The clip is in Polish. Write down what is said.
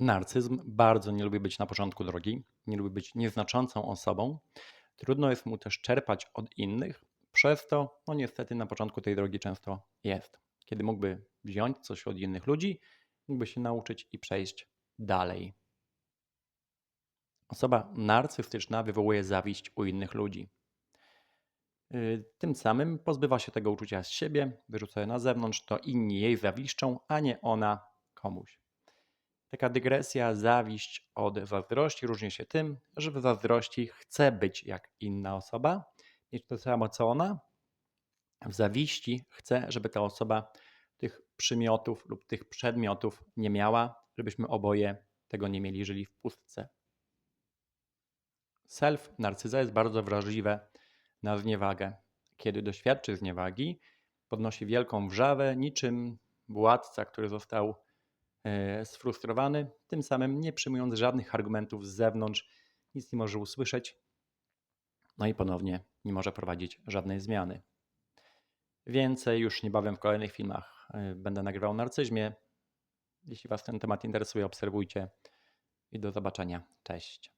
Narcyzm bardzo nie lubi być na początku drogi, nie lubi być nieznaczącą osobą. Trudno jest mu też czerpać od innych, przez to, no niestety, na początku tej drogi często jest. Kiedy mógłby wziąć coś od innych ludzi, mógłby się nauczyć i przejść dalej. Osoba narcystyczna wywołuje zawiść u innych ludzi. Yy, Tym samym pozbywa się tego uczucia z siebie, wyrzuca je na zewnątrz, to inni jej zawiszczą, a nie ona komuś. Taka dygresja, zawiść od zazdrości różni się tym, że w zazdrości chce być jak inna osoba, mieć to samo co ona. W zawiści chce, żeby ta osoba tych przymiotów lub tych przedmiotów nie miała, żebyśmy oboje tego nie mieli, żyli w pustce. Self, narcyza jest bardzo wrażliwe na zniewagę. Kiedy doświadczy zniewagi, podnosi wielką wrzawę, niczym władca, który został sfrustrowany, tym samym nie przyjmując żadnych argumentów z zewnątrz, nic nie może usłyszeć, no i ponownie nie może prowadzić żadnej zmiany. Więcej już niebawem w kolejnych filmach e, będę nagrywał o narcyzmie. Jeśli Was ten temat interesuje, obserwujcie i do zobaczenia. Cześć.